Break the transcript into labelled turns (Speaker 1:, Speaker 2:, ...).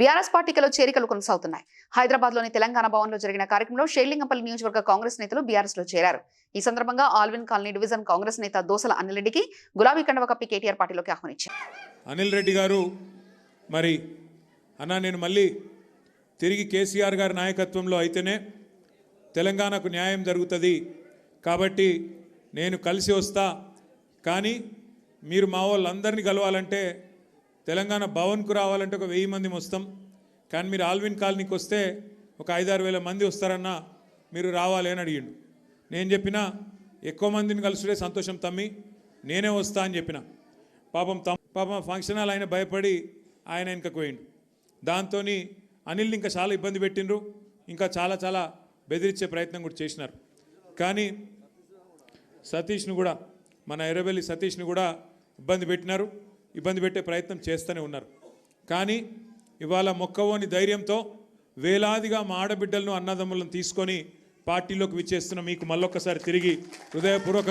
Speaker 1: BRS పార్టీలో చేరికలు కొనసాగుతున్నాయి. హైదరాబాద్లోని తెలంగాణ భవన్లో జరిగిన కార్యక్రమంలో షేర్లింగంపల్లి నియోజకవర్గ కాంగ్రెస్ నేతలు బీఆర్ఎస్లో చేరారు. ఈ సందర్భంగా ఆల్విన్ కాలనీ డివిజన్ కాంగ్రెస్ నేత దోసల అనిల్రెడ్డికి గులాబీ కండవ కప్పి కేటీఆర్ పార్టీలోకి ఆహ్వానించారు.
Speaker 2: అనిల్ రెడ్డి గారు మరి అన్న నేను మళ్ళీ తిరిగి కేసీఆర్ గారి నాయకత్వంలో అయితేనే తెలంగాణకు న్యాయం జరుగుతుంది. కాబట్టి నేను కలిసి వస్తా. కానీ మీరు మా వాళ్ళందరినీ కలవాలంటే తెలంగాణ భవన్కు రావాలంటే ఒక వెయ్యి మంది వస్తాం కానీ మీరు ఆల్విన్ కాలనీకి వస్తే ఒక ఐదారు వేల మంది వస్తారన్న మీరు రావాలి అని అడిగిండు. నేను చెప్పిన ఎక్కువ మందిని కలుసుడే సంతోషం తమ్మి నేనే వస్తా అని చెప్పిన. పాపం తమ్ పాపం ఫంక్షన్ హాల్ ఆయన భయపడి ఆయన వెనకకు పోయిండు. దాంతో అనిల్ని ఇంకా చాలా ఇబ్బంది పెట్టిండ్రు. ఇంకా చాలా చాలా బెదిరించే ప్రయత్నం కూడా చేసినారు. కానీ సతీష్ను కూడా మన ఎర్రబెల్లి సతీష్ను కూడా ఇబ్బంది పెట్టినారు. ఇబ్బంది పెట్టే ప్రయత్నం చేస్తూనే ఉన్నారు. కానీ ఇవాళ మొక్కవోని ధైర్యంతో వేలాదిగా మా ఆడబిడ్డలను అన్నదమ్ములను తీసుకొని పార్టీలోకి విచ్చేస్తున్న మీకు మళ్ళొక్కసారి తిరిగి హృదయపూర్వకంగా